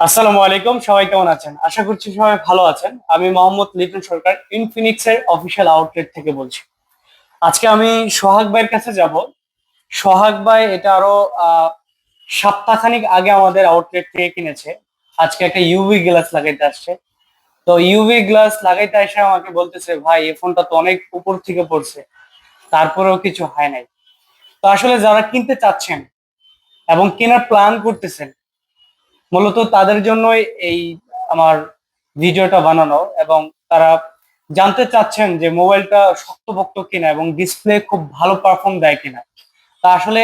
আসসালামু আলাইকুম, সবাই কেমন আছেন? আশা করছি সবাই ভালো আছেন। আমি মোহাম্মদ লিটন সরকার ইনফিনিক্স এর অফিসিয়াল আউটলেট থেকে বলছি। আজকে আমি সোহাগ ভাইয়ের কাছে যাব। সোহাগ ভাই এটা আরও সপ্তাহখানিক আগে আমাদের আউটলেট থেকে কিনেছে। আজকে একটা ইউভি গ্লাস লাগাইতে আসছে। তো ইউভি গ্লাস লাগাইতে এসে আমাকে বলতেছে, ভাই, এই ফোনটা তো অনেক উপর থেকে পড়ছে। তারপরেও কিছু হয় নাই। তো আসলে যারা কিনতে চাচ্ছেন এবং কেনার প্ল্যান করতেছেন মূলত তাদের জন্যই এই আমার ভিডিওটা বানানো এবং তারা জানতে চাচ্ছেন যে মোবাইলটা শক্তপোক্ত কিনা এবং ডিসপ্লে খুব ভালো পারফর্ম দেয় কিনা। তা আসলে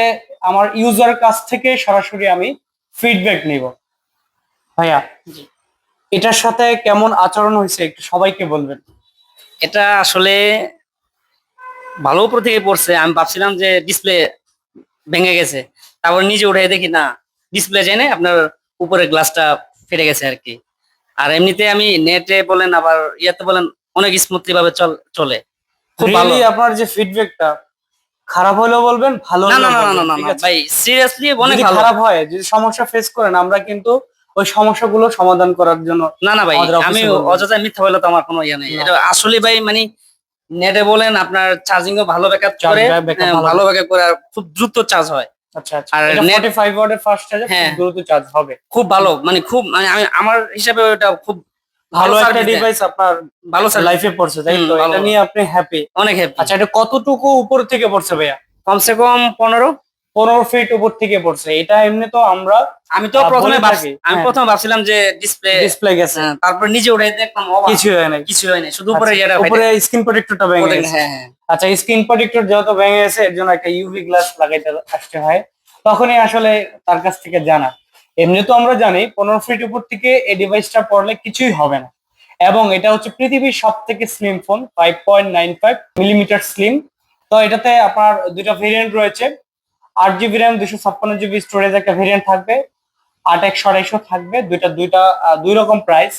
আমার ইউজার কাছ থেকে সরাসরি আমি ফিডব্যাক নিব। ভাইয়া এটার সাথে কেমন আচরণ হয়েছে একটু সবাইকে বলবেন? এটা আসলে ভালো উপর থেকে পড়ছে। আমি ভাবছিলাম যে ডিসপ্লে ভেঙে গেছে। তারপর নিজে উঠে দেখি না ডিসপ্লে জেনে আপনার উপরে গ্লাসটা ফেটে গেছে আর কি। আর এমনিতে আমি নেটে বলেন আবার ইয়াতে বলেন অনেক স্মুথলি ভাবে চল। খুব ভালো। আপনার যে ফিডব্যাকটা খারাপ হলেও বলবেন ভালো না না না না না? ভাই সিরিয়াসলি অনেক ভালো। খারাপ হয় যদি সমস্যা ফেস করেন আমরা কিন্তু ওই সমস্যাগুলো সমাধান করার জন্য না না ভাই আমি অযথা মিথ্যা বলে তো আমার কোনো ইয়ে নেই। এটা আসলে ভাই মানে নেটে বলেন আপনার চার্জিং ও ভালো ব্যাকআপ করে হ্যাঁ, ভালো। ভালো ব্যাকআপ করে আর খুব দ্রুত চার্জ হয়। আচ্ছা আচ্ছা। আর net- 45 ওয়াটের ফাস্ট চার্জার হ্যাঁ। খুব দ্রুত চার্জ হবে। খুব ভালো মানে খুব মানে আমি আমার হিসাবে ওটা খুব ভালো একটা ডিভাইস আপনার ভালো স্যার লাইফে পড়ছে তাই তো। এটা নিয়ে আপনি হ্যাপি অনেক হ্যাপি আচ্ছা এটা কতটুকু উপর থেকে পড়ছে ভাইয়া? কমসে কম পনেরো। পনেরো ফিট উপর থেকে পড়ছে। এটা এমনি তো আমরা আমি তো প্রথমে আমি হ্যাঁ। প্রথমে ভাবছিলাম যে ডিসপ্লে ডিসপ্লে গেছে। তারপর নিজে উঠে দেখলাম কিছু হয় না কিছু হয় না শুধু উপরে আচ্ছা, উপরে স্ক্রিন প্রোটেক্টরটা ভেঙে গেছে। হ্যাঁ হ্যাঁ। আচ্ছা স্ক্রিন প্রোটেক্টর যেহেতু ভেঙে গেছে এর জন্য একটা ইউভি গ্লাস লাগাইতে আসতে হয়। তখনই আসলে তার কাছ থেকে জানা। এমনি তো আমরা জানি পনেরো ফিট উপর থেকে এই ডিভাইসটা পড়লে কিছুই হবে না। এবং এটা হচ্ছে পৃথিবীর সব থেকে slim phone five point nine five millimetre slim তো এটাতে আপনার দুটো ভেরিয়েন্ট রয়েছে। আট জিবি র্যাম দুশো ছাপ্পান্ন জিবি স্টোরেজ একটা ভেরিয়েন্ট থাকবে। আট একশো আড়াইশো থাকবে দুইটা দুইটা দুই রকম প্রাইস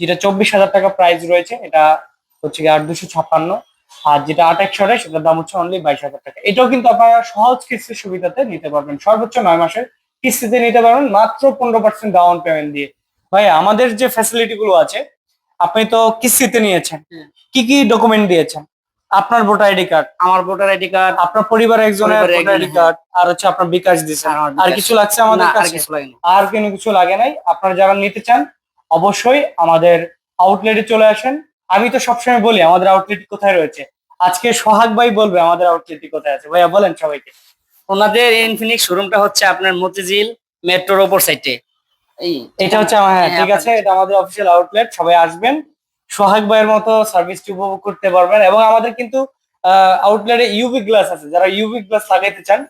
যেটা চব্বিশ হাজার টাকা প্রাইস রয়েছে এটা হচ্ছে গিয়ে আট দুশো ছাপ্পান্ন। আর যেটা আট একশো আড়াই সেটার দাম হচ্ছে অনলি বাইশ হাজার টাকা। এটাও কিন্তু আপনারা সহজ কিস্তির সুবিধাতে নিতে পারবেন। সর্বোচ্চ নয় মাসের কিস্তিতে নিতে পারবেন মাত্র পনেরো পার্সেন্ট ডাউন পেমেন্ট দিয়ে। ভাই আমাদের যে ফ্যাসিলিটি গুলো আছে আপনি তো কিস্তিতে নিয়েছেন। কি কি ডকুমেন্ট দিয়েছেন? আপনার ভোটার আইডি কার্ড। আমার ভোটার আইডি কার্ড। আপনার পরিবারের একজনের ভোটার আইডি কার্ড আর হচ্ছে আপনার বিকাশ আর আমার আর। কিছু লাগছে আমাদের কাছে? আর কোনো কিছু লাগে নাই? আপনারা যারা নিতে চান অবশ্যই আমাদের আউটলেটে চলে আসেন। আমি তো সবসময় বলি আমাদের আউটলেট কোথায় রয়েছে? আজকে সোহাগ ভাই বলবে আমাদের আউটলেটটি কোথায় আছে। ভাইয়া বলেন সবাইকে। ওনাদের ইনফিনিক্স শোরুমটা হচ্ছে আপনার মতিঝিল মেট্রোর ওপর সাইডে এটা হচ্ছে হ্যাঁ হ্যাঁ, ঠিক আছে এটা আমাদের অফিসিয়াল আউটলেট সবাই আসবেন। সোহাগ ভাইয়ের মতো সার্ভিসটি উপভোগ করতে পারবেন এবং আমাদের কিন্তু আউটলেটে ইউভি গ্লাস আছে। যারা ইউভি গ্লাস লাগাইতে চান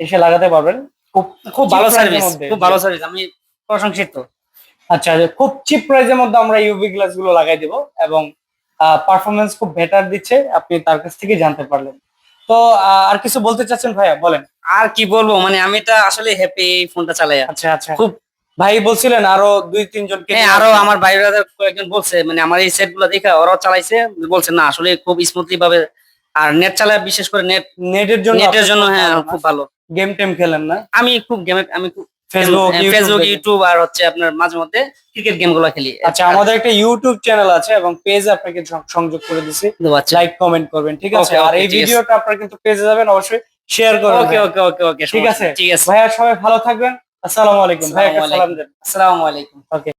এসে লাগাতে পারবেন। খুব খুব ভালো সার্ভিস খুব ভালো সার্ভিস আমি প্রশংসিত। আচ্ছা খুব চিপ প্রাইসের মধ্যে আমরা ইউভি গ্লাসগুলো লাগাই দিব এবং পারফরমেন্স খুব বেটার দিচ্ছে আপনি তার কাছ থেকে জানতে পারলেন। তো আর কিছু বলতে চাচ্ছেন ভাইয়া? বলেন। আর কি বলব মানে আমি এটা আসলে হ্যাপি এই ফোনটা চালাই আচ্ছা আচ্ছা। খুব- ভাই বলছিলেন আরও দুই তিনজন হ্যাঁ আরও আমার বাইরে কয়েকজন বলছে মানে আমার এই সেটগুলো দেখে ওরাও চালাইছে বলছে না আসলে খুব স্মুথলি ভাবে আর নেট চালায় বিশেষ করে নেট নেটের জন্য নেটের জন্য হ্যাঁ খুব ভালো। গেম টেম খেলেন না? আমি খুব গেমে আমি খুব ফেসবুক ফেসবুক ইউটিউব আর হচ্ছে আপনার মাঝে মধ্যে ক্রিকেট গেমগুলো খেলি। আচ্ছা আমাদের একটা ইউটিউব চ্যানেল আছে এবং পেজ আপনাকে সংযোগ করে দিছি। আচ্ছা। লাইক কমেন্ট করবেন ঠিক আছে? আর এই ভিডিওটা আপনার কিন্তু পেজে যাবেন অবশ্যই শেয়ার করবেন। ওকে ওকে ওকে ওকে ঠিক আছে? ঠিক আছে। ভাইয়া সবাই ভালো থাকবেন। আসসালামু আলাইকুম। ভাই আসসালামু আলাইকুম। ওকে